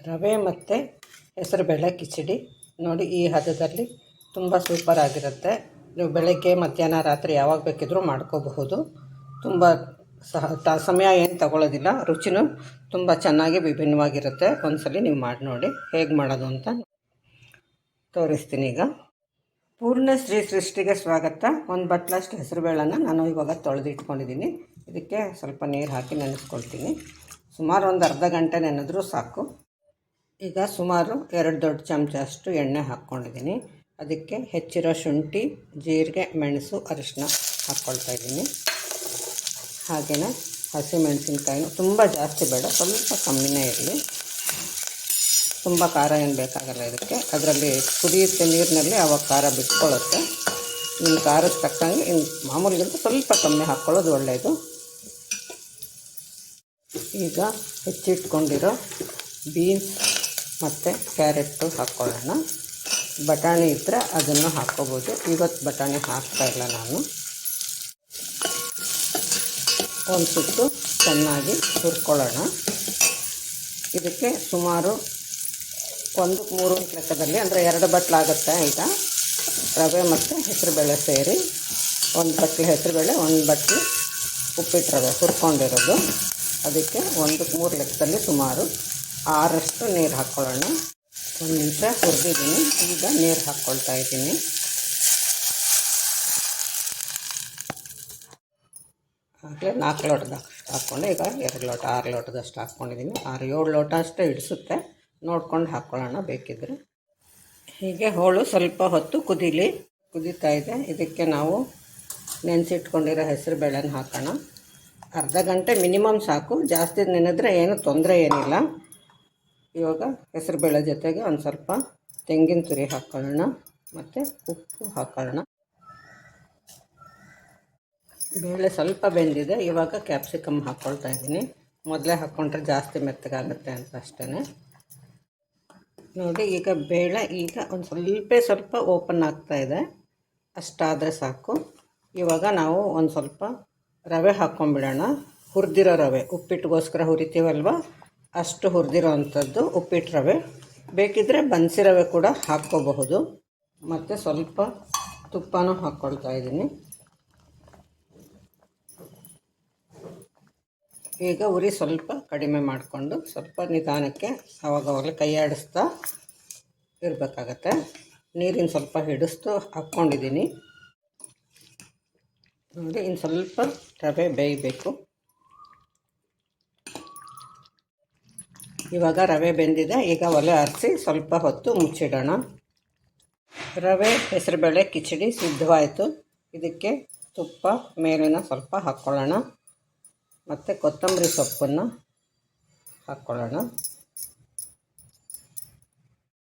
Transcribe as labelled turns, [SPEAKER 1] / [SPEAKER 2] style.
[SPEAKER 1] ರವೆ ಮತ್ತು ಹೆಸರುಬೇಳೆ ಕಿಚಡಿ. ನೋಡಿ ಈ ಹದದಲ್ಲಿ ತುಂಬ ಸೂಪರ್ ಆಗಿರುತ್ತೆ. ನೀವು ಬೆಳಗ್ಗೆ, ಮಧ್ಯಾಹ್ನ, ರಾತ್ರಿ ಯಾವಾಗ ಬೇಕಿದ್ರೂ ಮಾಡ್ಕೋಬಹುದು. ತುಂಬ ಸಹ, ತ, ಸಮಯ ಏನು ತಗೊಳ್ಳೋದಿಲ್ಲ ರುಚಿನೂ ತುಂಬ ಚೆನ್ನಾಗಿ ವಿಭಿನ್ನವಾಗಿರುತ್ತೆ. ಒಂದ್ಸಲಿ ನೀವು ಮಾಡಿ ನೋಡಿ ಹೇಗೆ ಮಾಡೋದು ಅಂತ ತೋರಿಸ್ತೀನಿ ಈಗ. ಪೂರ್ಣ ಶ್ರೀ ಸೃಷ್ಟಿಗೆ ಸ್ವಾಗತ. ಒಂದು ಬಟ್ಲಷ್ಟು ಹೆಸರುಬೇಳೆನ ನಾನು ಇವಾಗ ತೊಳೆದು ಇಟ್ಕೊಂಡಿದ್ದೀನಿ ಇದಕ್ಕೆ ಸ್ವಲ್ಪ ನೀರು ಹಾಕಿ ನೆನೆಸ್ಕೊಳ್ತೀನಿ. ಸುಮಾರು ಒಂದು ಅರ್ಧ ಗಂಟೆ ನೆನೆದ್ರೂ ಸಾಕು. ಈಗ ಸುಮಾರು ಎರಡು ದೊಡ್ಡ ಚಮಚ ಅಷ್ಟು ಎಣ್ಣೆ ಹಾಕ್ಕೊಂಡಿದ್ದೀನಿ. ಅದಕ್ಕೆ ಹೆಚ್ಚಿರೋ ಶುಂಠಿ, ಜೀರಿಗೆ, ಮೆಣಸು ಅರಿಶಿನ ಹಾಕ್ಕೊಳ್ತಾ ಇದ್ದೀನಿ. ಹಾಗೆಯೇ ಹಸಿಮೆಣಸಿನ್ಕಾಯಿನೂ ತುಂಬ ಜಾಸ್ತಿ ಬೇಡ, ಸ್ವಲ್ಪ ಕಮ್ಮಿನೇ ಇರಲಿ. ತುಂಬ ಖಾರ ಏನು ಬೇಕಾಗಲ್ಲ ಇದಕ್ಕೆ. ಅದರಲ್ಲಿ ಕುದಿಯುತ್ತೆ ನೀರಿನಲ್ಲಿ, ಆವಾಗ ಖಾರ ಬಿಟ್ಕೊಳ್ಳುತ್ತೆ. ನಿಮ್ಮ ಖಾರದ ತಕ್ಕಂಗೆ ಇನ್ನು ಮಾಮೂಲಿಗಿಂತ ಸ್ವಲ್ಪ ಕಮ್ಮಿ ಹಾಕ್ಕೊಳ್ಳೋದು ಒಳ್ಳೆಯದು. ಈಗ ಹೆಚ್ಚಿಟ್ಕೊಂಡಿರೋ ಬೀನ್ಸ್ ಮತ್ತು ಕ್ಯಾರೆಟು ಹಾಕ್ಕೊಳ್ಳೋಣ. ಬಟಾಣಿ ಇದ್ದರೆ ಅದನ್ನು ಹಾಕ್ಕೋಬೋದು. ಇವತ್ತು ಬಟಾಣಿ ಹಾಕ್ತಾ ಇಲ್ಲ ನಾನು. ಒಂದು ಸುತ್ತು ಚೆನ್ನಾಗಿ ಹುರ್ಕೊಳ್ಳೋಣ. ಇದಕ್ಕೆ ಸುಮಾರು ಒಂದು ಮೂರು ಲೆಕ್ಕದಲ್ಲಿ, ಅಂದರೆ ಎರಡು ಬಟ್ಲಾಗುತ್ತೆ ಈಗ ರವೆ ಮತ್ತು ಹೆಸರುಬೇಳೆ ಸೇರಿ ಒಂದು ಬಟ್ಲು ಹೆಸರುಬೇಳೆ, ಒಂದು ಬಟ್ಲು ಉಪ್ಪಿಟ್ಟು ರವೆ ಹುರ್ಕೊಂಡಿರೋದು. ಅದಕ್ಕೆ ಒಂದು ಮೂರು ಲೆಕ್ಕದಲ್ಲಿ ಸುಮಾರು ಆರಷ್ಟು ನೀರು ಹಾಕ್ಕೊಳ್ಳೋಣ. ಒಂದು ನಿಮಿಷ ಹುರಿದಿದ್ದೀನಿ. ಈಗ ನೀರು ಹಾಕ್ಕೊಳ್ತಾ ಇದ್ದೀನಿ. ಆಗಲೇ ನಾಲ್ಕು ಲೋಟದಷ್ಟು ಹಾಕ್ಕೊಂಡು, ಈಗ ಎರಡು ಲೋಟ, ಆರು ಲೋಟದಷ್ಟು ಹಾಕ್ಕೊಂಡಿದ್ದೀನಿ. ಆರು, ಏಳು ಲೋಟ ಅಷ್ಟೇ ಇಡಿಸುತ್ತೆ ನೋಡ್ಕೊಂಡು ಹಾಕ್ಕೊಳ್ಳೋಣ ಬೇಕಿದ್ದರೆ ಹೀಗೆ ಹೋಳು ಸ್ವಲ್ಪ ಹೊತ್ತು ಕುದೀಲಿ, ಕುದೀತಾ ಇದೆ. ಇದಕ್ಕೆ ನಾವು ನೆನೆಸಿಟ್ಕೊಂಡಿರೋ ಹೆಸರು ಬೇಳೆನ ಹಾಕೋಣ. ಅರ್ಧ ಗಂಟೆ ಮಿನಿಮಮ್ ಸಾಕು. ಜಾಸ್ತಿ ನೆನೆದ್ರೆ ಏನು ತೊಂದರೆ ಏನಿಲ್ಲ. ಇವಾಗ ಹೆಸರುಬೇಳೆ ಜೊತೆಗೆ ಒಂದು ಸ್ವಲ್ಪ ತೆಂಗಿನ ತುರಿ ಹಾಕ್ಕೊಳ್ಳೋಣ ಮತ್ತು ಉಪ್ಪು ಹಾಕ್ಕೊಳ್ಳೋಣ ಬೇಳೆ ಸ್ವಲ್ಪ ಬೆಂದಿದೆ, ಇವಾಗ ಕ್ಯಾಪ್ಸಿಕಮ್ ಹಾಕ್ಕೊಳ್ತಾ ಇದ್ದೀನಿ. ಮೊದಲೇ ಹಾಕ್ಕೊಂಡ್ರೆ ಜಾಸ್ತಿ ಮೆತ್ತಗಾಗುತ್ತೆ ಅಂತ ಅಷ್ಟೇ ನೋಡಿ, ಈಗ ಬೇಳೆ ಈಗ ಒಂದು ಸ್ವಲ್ಪ ಸ್ವಲ್ಪ ಓಪನ್ ಆಗ್ತಾ ಇದೆ. ಅಷ್ಟಾದರೆ ಸಾಕು. ಇವಾಗ ನಾವು ಒಂದು ಸ್ವಲ್ಪ ರವೆ ಹಾಕ್ಕೊಂಬಿಡೋಣ ಹುರಿದಿರೋ ರವೆ ಉಪ್ಪಿಟ್ಟಿಗೋಸ್ಕರ ಹುರಿತೀವಲ್ವ? ಅಷ್ಟು ಹುರಿದಿರೋ ಅಂಥದ್ದು ಉಪ್ಪಿಟ್ಟು ರವೆ. ಬೇಕಿದ್ದರೆ ಬನ್ಸಿ ರವೆ ಕೂಡ ಹಾಕ್ಕೋಬಹುದು. ಮತ್ತು ಸ್ವಲ್ಪ ತುಪ್ಪನೂ ಹಾಕ್ಕೊಳ್ತಾ ಇದ್ದೀನಿ. ಈಗ ಉರಿ ಸ್ವಲ್ಪ ಕಡಿಮೆ ಮಾಡಿಕೊಂಡು ಸ್ವಲ್ಪ ನಿಧಾನಕ್ಕೆ ಆವಾಗವಾಗ ಕೈ ಆಡಿಸ್ತಾ ಇರಬೇಕಾಗತ್ತೆ. ನೀರಿನ ಸ್ವಲ್ಪ ಹಿಡಿಸ್ತು ಹಾಕ್ಕೊಂಡಿದ್ದೀನಿ. ನೋಡಿ ಇನ್ನು ಸ್ವಲ್ಪ ರವೆ ಬೇಯಬೇಕು. ಇವಾಗ ರವೆ ಬೆಂದಿದೆ. ಈಗ ಒಲೆ ಆರಿಸಿ ಸ್ವಲ್ಪ ಹೊತ್ತು ಮುಚ್ಚಿಡೋಣ. ರವೆ, ಹೆಸರುಬೇಳೆ, ಕಿಚಡಿ ಸಿದ್ಧವಾಯಿತು. ಇದಕ್ಕೆ ತುಪ್ಪ, ಮೇಲಿನ ಸ್ವಲ್ಪ ಹಾಕ್ಕೊಳ್ಳೋಣ. ಮತ್ತು ಕೊತ್ತಂಬರಿ ಸೊಪ್ಪನ್ನು ಹಾಕ್ಕೊಳ್ಳೋಣ.